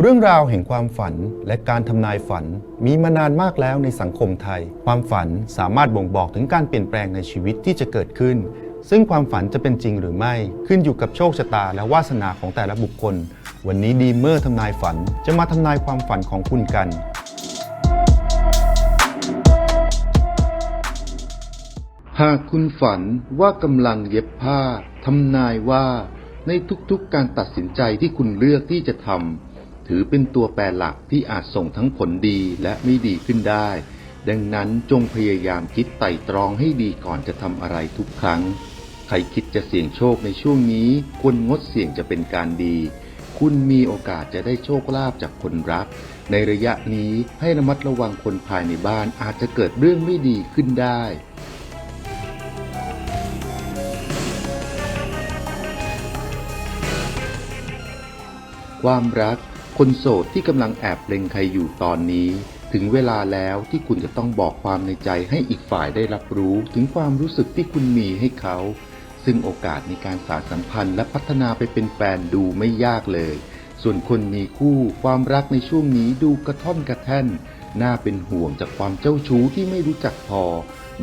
เรื่องราวแห่งความฝันและการทำนายฝันมีมานานมากแล้วในสังคมไทย ความฝันสามารถบ่งบอกถึงการเปลี่ยนแปลงในชีวิตที่จะเกิดขึ้น ซึ่งความฝันจะเป็นจริงหรือไม่ขึ้นอยู่กับโชคชะตาและวาสนาของแต่ละบุคคล วันนี้ดีเมอร์ทำนายฝันจะมาทำนายความฝันของคุณกัน หากคุณฝันว่ากำลังเย็บผ้าทำนายว่าในทุกๆการตัดสินใจที่คุณเลือกที่จะทำ ถือเป็นตัวแปรหลักที่อาจส่งทั้งผลดีและไม่ดีขึ้นได้ ดังนั้นจงพยายามคิดไต่ตรองให้ดีก่อนจะทำอะไรทุกครั้ง ใครคิดจะเสี่ยงโชคในช่วงนี้ควรงดเสี่ยงจะเป็นการดี คุณมีโอกาสจะได้โชคลาภจากคนรัก ในระยะนี้ให้ระมัดระวังคนภายในบ้านอาจจะเกิดเรื่องไม่ดีขึ้นได้ความรัก คนโสดที่กำลังแอบเล็งใครอยู่ตอนนี้ ถึงเวลาแล้วที่คุณจะต้องบอกความในใจให้อีกฝ่ายได้รับรู้ถึงความรู้สึกที่คุณมีให้เขา ซึ่งโอกาสในการสานสัมพันธ์และพัฒนาไปเป็นแฟนดูไม่ยากเลย ส่วนคนมีคู่ความรักในช่วงนี้ดูกระท่อนกระแท่น น่าเป็นห่วงจากความเจ้าชู้ที่ไม่รู้จักพอ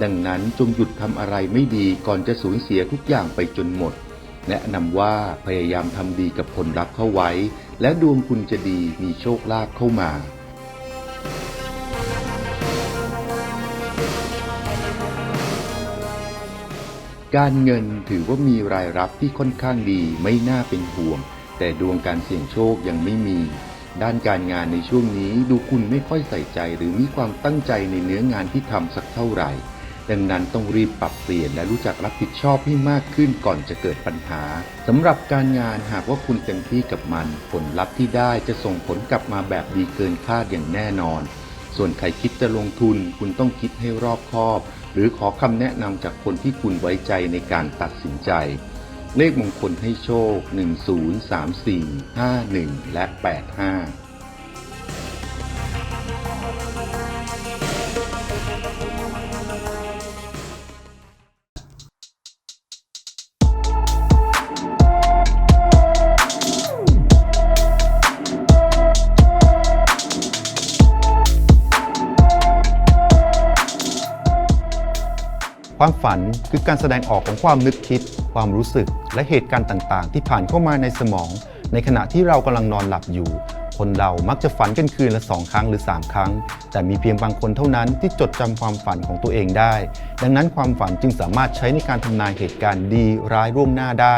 ดังนั้นจงหยุดทำอะไรไม่ดีก่อนจะสูญเสียทุกอย่างไปจนหมด แนะนำว่าพยายามทำดีกับคนรักเข้าไว้ และดวงคุณจะดีมีโชคลาภเข้ามา การเงินถือว่ามีรายรับที่ค่อนข้างดีไม่น่าเป็นห่วง แต่ดวงการเสี่ยงโชคยังไม่มี ด้านการงานในช่วงนี้ดูคุณไม่ค่อยใส่ใจหรือมีความตั้งใจในเนื้องานที่ทำสักเท่าไหร่ ดังนั้นต้องรีบปรับเปลี่ยนและรู้จักรับผิดชอบให้มากขึ้นก่อนจะเกิดปัญหาสำหรับการงานหากว่าคุณเต็มที่กับมัน ผลลัพธ์ที่ได้จะส่งผลกลับมาแบบดีเกินคาดอย่างแน่นอน ส่วนใครคิดจะลงทุนคุณต้องคิดให้รอบคอบ หรือขอคำแนะนำจากคนที่คุณไว้ใจในการตัดสินใจ เลขมงคลให้โชค 10 34 51 และ 85 ความฝันคือการแสดงออกของความนึกคิด ความรู้สึก และเหตุการณ์ต่างๆ ที่ผ่านเข้ามาในสมอง ในขณะที่เรากำลังนอนหลับอยู่ คนเรามักจะฝันกันคืนละสองครั้งหรือ 3 ครั้ง แต่มีเพียงบางคนเท่านั้นที่จดจำความฝันของตัวเองได้ ดังนั้นความฝันจึงสามารถใช้ในการทำนายเหตุการณ์ดีร้ายร่วงหน้าได้